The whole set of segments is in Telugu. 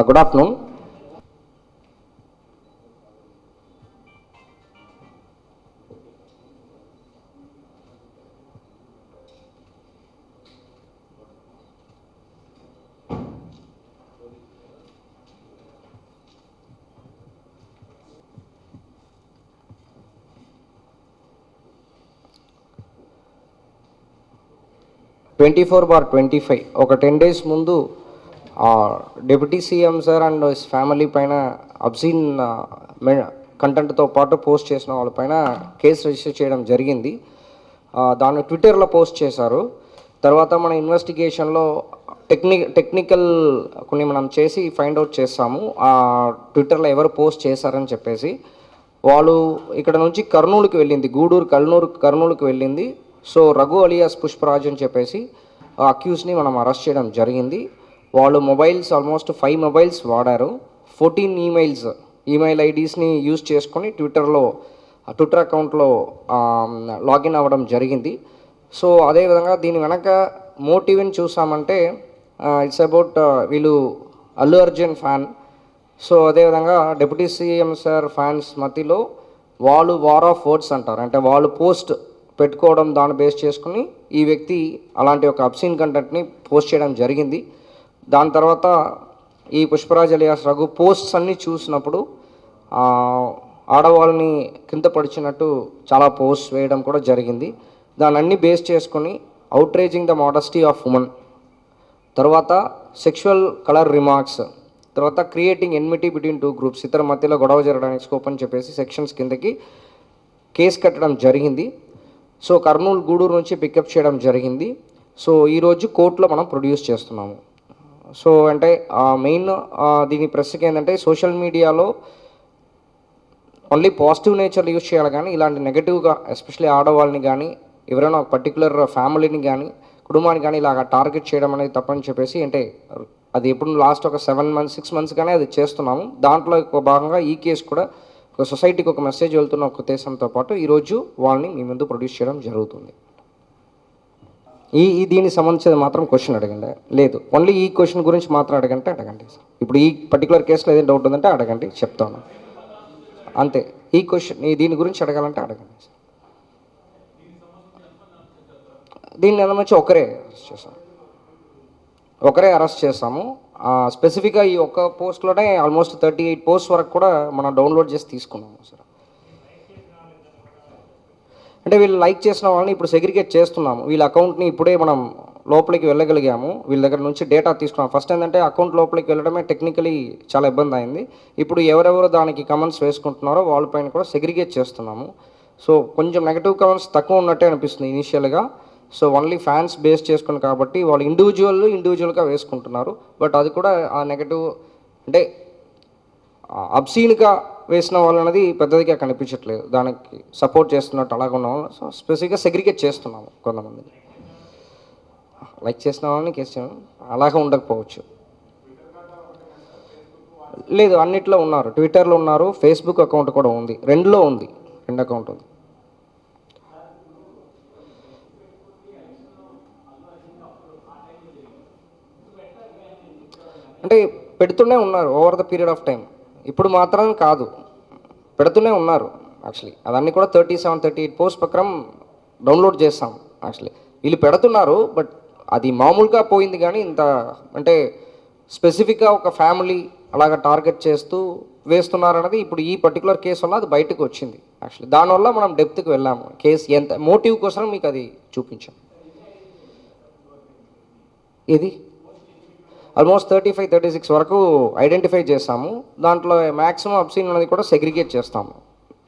Good afternoon twenty four bar twenty five ఒక టెన్ డేస్ ముందు deputy CM sir and his family పైన అబ్సీన్ కంటెంట్తో పాటు పోస్ట్ చేసిన వాళ్ళపైన కేసు రిజిస్టర్ చేయడం జరిగింది. దాన్ని ట్విట్టర్లో పోస్ట్ చేశారు. తర్వాత మన ఇన్వెస్టిగేషన్లో టెక్ని టెక్నికల్ కొన్ని మనం చేసి ఫైండ్ అవుట్ చేస్తాము. ఆ ట్విట్టర్లో ఎవరు పోస్ట్ చేశారని చెప్పేసి. వాళ్ళు ఇక్కడ నుంచి కర్నూలుకి వెళ్ళింది గూడూరు కర్నూలు కర్నూలుకి వెళ్ళింది. సో రఘు అలియాస్ పుష్పరాజ్ అని చెప్పేసి ఆ అక్యూస్ని మనం అరెస్ట్ చేయడం జరిగింది. వాళ్ళు మొబైల్స్ ఆల్మోస్ట్ ఫైవ్ మొబైల్స్ వాడారు. ఫోర్టీన్ ఈమెయిల్స్ ఈమెయిల్ ఐడీస్ని యూజ్ చేసుకొని ట్విట్టర్లో ట్విట్టర్ అకౌంట్లో లాగిన్ అవ్వడం జరిగింది. సో అదేవిధంగా దీని వెనక మోటివ్ని చూసామంటే ఇట్స్ అబౌట్ వీళ్ళు అల్లు అర్జున్ ఫ్యాన్. సో అదేవిధంగా డిప్యూటీ సీఎం సార్ ఫ్యాన్స్ మధ్యలో వాళ్ళు వార్ ఆఫ్ వర్డ్స్ అంటారు. అంటే వాళ్ళు పోస్ట్ పెట్టుకోవడం దాన్ని బేస్ చేసుకుని ఈ వ్యక్తి అలాంటి ఒక అబ్సీన్ కంటెంట్ని పోస్ట్ చేయడం జరిగింది. దాని తర్వాత ఈ పుష్పరాజ్ అలియాస్ రఘు పోస్ట్స్ అన్నీ చూసినప్పుడు ఆడవాళ్ళని కింద పడిచినట్టు చాలా పోస్ట్ వేయడం కూడా జరిగింది. దాన్ని అన్ని బేస్ చేసుకొని outraging the modesty of women తర్వాత సెక్షువల్ కలర్ రిమార్క్స్ తర్వాత creating enmity between two groups ఇతర మధ్యలో గొడవ జరగడానికి స్కోప్ అని చెప్పేసి సెక్షన్స్ కిందకి కేసు కట్టడం జరిగింది. సో కర్నూలు గూడూరు నుంచి పికప్ చేయడం జరిగింది. సో ఈరోజు కోర్టులో మనం ప్రొడ్యూస్ చేస్తున్నాము. సో అంటే మెయిన్ దీని ప్రశ్నకి ఏంటంటే సోషల్ మీడియాలో ఓన్లీ పాజిటివ్ నేచర్ యూజ్ చేయాలి కానీ ఇలాంటి నెగటివ్గా ఎస్పెషల్లీ ఆడవాళ్ళని కానీ ఎవరైనా ఒక పర్టికులర్ ఫ్యామిలీని కానీ కుటుంబాన్ని కానీ ఇలాగ టార్గెట్ చేయడం అనేది తప్పని చెప్పేసి అంటే అది ఎప్పుడు లాస్ట్ ఒక సెవెన్ మంత్స్ సిక్స్ మంత్స్ కానీ అది చేస్తున్నాము. దాంట్లో ఒక భాగంగా ఈ కేసు కూడా ఒక సొసైటీకి ఒక మెసేజ్ వెళ్తున్న ఒక ఉద్దేశంతో పాటు ఈరోజు వాళ్ళని మీ ముందు ప్రొడ్యూస్ చేయడం జరుగుతుంది. ఈ దీనికి సంబంధించి మాత్రం క్వశ్చన్ అడగండి. లేదు ఓన్లీ ఈ క్వశ్చన్ గురించి మాత్రం అడగంటే అడగండి. ఇప్పుడు ఈ పర్టికులర్ కేసులో ఏదైనా డౌట్ ఉందంటే అడగండి చెప్తాను. అంతే. ఈ క్వశ్చన్ ఈ దీని గురించి అడగాలంటే అడగండి. దీన్ని సంబంధించి ఒకరే అరెస్ట్ చేశాం ఒకరే అరెస్ట్ చేస్తాము స్పెసిఫిక్గా ఈ ఒక్క పోస్ట్లోనే ఆల్మోస్ట్ థర్టీ ఎయిట్ పోస్ట్ వరకు కూడా మనం డౌన్లోడ్ చేసి తీసుకున్నాము సార్ అంటే వీళ్ళు లైక్ చేసిన వాళ్ళని ఇప్పుడు సెగ్రిగేట్ చేస్తున్నాము. వీళ్ళ అకౌంట్ని ఇప్పుడే మనం లోపలికి వెళ్ళగలిగాము. వీళ్ళ దగ్గర నుంచి డేటా తీసుకున్నాం ఫస్ట్ ఏంటంటే అకౌంట్ లోపలికి వెళ్ళడమే టెక్నికలీ చాలా ఇబ్బంది అయింది. ఇప్పుడు ఎవరెవరు దానికి కమెంట్స్ వేసుకుంటున్నారో వాళ్ళపైన కూడా సెగ్రిగేట్ చేస్తున్నాము. సో కొంచెం నెగటివ్ కమెంట్స్ తక్కువ ఉన్నట్టే అనిపిస్తుంది ఇనీషియల్గా సో ఓన్లీ ఫ్యాన్స్ బేస్ చేసుకుని కాబట్టి వాళ్ళు ఇండివిజువల్ ఇండివిజువల్గా వేసుకుంటున్నారు. బట్ అది కూడా ఆ నెగటివ్ అంటే అబ్సీన్గా వేసిన వాళ్ళు అనేది పెద్దదిగా కనిపించట్లేదు. దానికి సపోర్ట్ చేస్తున్నట్టు అలాగ ఉన్న వాళ్ళు సో స్పెసిఫిక్గా సెగ్రిగేట్ చేస్తున్నాము కొంతమందిని లైక్ చేసిన వాళ్ళని కేసు అలాగ ఉండకపోవచ్చు. లేదు అన్నిట్లో ఉన్నారు. ట్విట్టర్లో ఉన్నారు ఫేస్బుక్ అకౌంట్ కూడా ఉంది. రెండులో ఉంది. రెండు అకౌంట్ ఉంది. అంటే పెడుతూనే ఉన్నారు over the period of time ఇప్పుడు మాత్రం కాదు. పెడుతూనే ఉన్నారు యాక్చువల్లీ అవన్నీ కూడా thirty seven thirty eight post ప్రకారం డౌన్లోడ్ చేస్తాం యాక్చువల్లీ వీళ్ళు పెడుతున్నారు బట్ అది మామూలుగా పోయింది కానీ ఇంత అంటే స్పెసిఫిక్గా ఒక ఫ్యామిలీ అలాగ టార్గెట్ చేస్తూ వేస్తున్నారు అన్నది ఇప్పుడు ఈ పర్టికులర్ కేసు వల్ల అది బయటకు వచ్చింది యాక్చువల్లీ దానివల్ల మనం డెప్త్కి వెళ్ళాము. కేసు ఎంత మోటివ్ కోసం మీకు అది చూపించాం. ఇది almost thirty five thirty six వరకు ఐడెంటిఫై చేస్తాము. దాంట్లో మ్యాక్సిమం అబ్సీన్ అనేది కూడా సెగ్రిగేట్ చేస్తాము.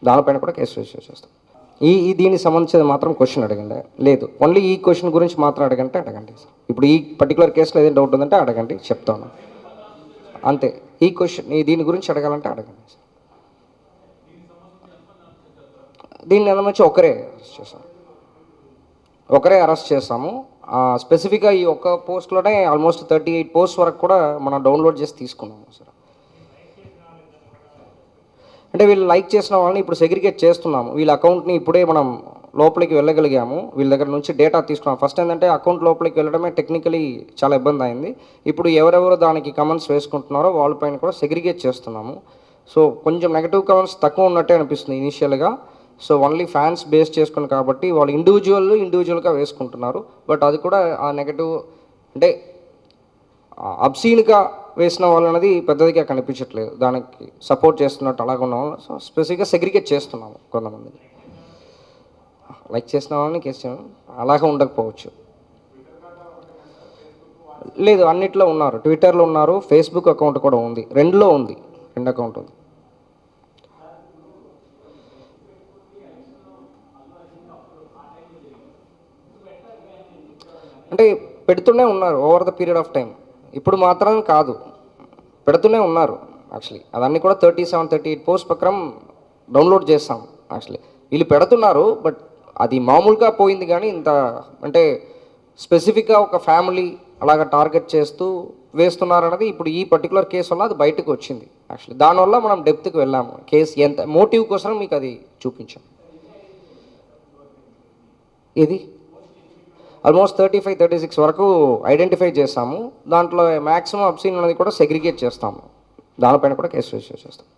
దానిపైన కూడా కేసు రిజిస్టర్ చేస్తాం ఈ ఈ దీనికి సంబంధించి మాత్రం క్వశ్చన్ అడగండి. లేదు. ఓన్లీ ఈ క్వశ్చన్ గురించి మాత్రం అడగంటే అడగండి. ఇప్పుడు ఈ పర్టికులర్ కేసులో ఏదైనా డౌట్ ఉందంటే అడగండి చెప్తాను. అంతే. ఈ క్వశ్చన్ ఈ దీని గురించి అడగాలంటే అడగండి. దీన్ని వచ్చి ఒకరే అరెస్ట్ చేస్తాం ఒకరే అరెస్ట్ చేస్తాము. స్పెసిఫిక్గా ఈ ఒక్క పోస్ట్లోనే ఆల్మోస్ట్ థర్టీ ఎయిట్ పోస్ట్ వరకు కూడా మనం డౌన్లోడ్ చేసి తీసుకున్నాము సార్ అంటే వీళ్ళు లైక్ చేసిన వాళ్ళని ఇప్పుడు సెగ్రిగేట్ చేస్తున్నాము. వీళ్ళ అకౌంట్ని ఇప్పుడే మనం లోపలికి వెళ్ళగలిగాము. వీళ్ళ దగ్గర నుంచి డేటా తీసుకున్నాం ఫస్ట్ ఏంటంటే అకౌంట్ లోపలికి వెళ్ళడమే టెక్నికలీ చాలా ఇబ్బంది అయింది. ఇప్పుడు ఎవరెవరు దానికి కమెంట్స్ వేసుకుంటున్నారో వాళ్ళపైన కూడా సెగ్రిగేట్ చేస్తున్నాము. సో కొంచెం నెగిటివ్ కమెంట్స్ తక్కువ ఉన్నట్టే అనిపిస్తుంది ఇనీషియల్గా సో ఓన్లీ ఫ్యాన్స్ బేస్ చేసుకుని కాబట్టి వాళ్ళు ఇండివిజువల్ ఇండివిజువల్గా వేసుకుంటున్నారు. బట్ అది కూడా ఆ నెగటివ్ అంటే అబ్సీన్గా వేసిన వాళ్ళు అనేది పెద్దదిగా కనిపించట్లేదు. దానికి సపోర్ట్ చేస్తున్నట్టు అలాగ ఉన్న వాళ్ళు. సో స్పెసిఫిక్గా సెగ్రిగేట్ చేస్తున్నాము కొంతమందిని లైక్ చేసిన వాళ్ళని కేసు అలాగే ఉండకపోవచ్చు. లేదు అన్నిట్లో ఉన్నారు. ట్విట్టర్లో ఉన్నారు ఫేస్బుక్ అకౌంట్ కూడా ఉంది. రెండులో ఉంది. రెండు అకౌంట్ ఉంది. అంటే పెడుతూనే ఉన్నారు over the period of time ఇప్పుడు మాత్రం కాదు. పెడుతూనే ఉన్నారు యాక్చువల్లీ అవన్నీ కూడా thirty seven thirty eight post ప్రకారం డౌన్లోడ్ చేస్తాం యాక్చువల్లీ వీళ్ళు పెడుతున్నారు బట్ అది మామూలుగా పోయింది కానీ ఇంత అంటే స్పెసిఫిక్గా ఒక ఫ్యామిలీ అలాగ టార్గెట్ చేస్తూ వేస్తున్నారు ఇప్పుడు ఈ పర్టికులర్ కేసు వల్ల అది బయటకు వచ్చింది యాక్చువల్లీ దానివల్ల మనం డెప్త్కి వెళ్ళాము. కేసు ఎంత మోటివ్ కోసం మీకు అది చూపించాం. ఇది almost thirty five thirty six వరకు ఐడెంటిఫై చేస్తాము. దాంట్లో మ్యాక్సిమం అబ్సీన్ అనేది కూడా సెగ్రిగేట్ చేస్తాము. దానిపైన కూడా కేసు రిజిస్టర్ చేస్తాం.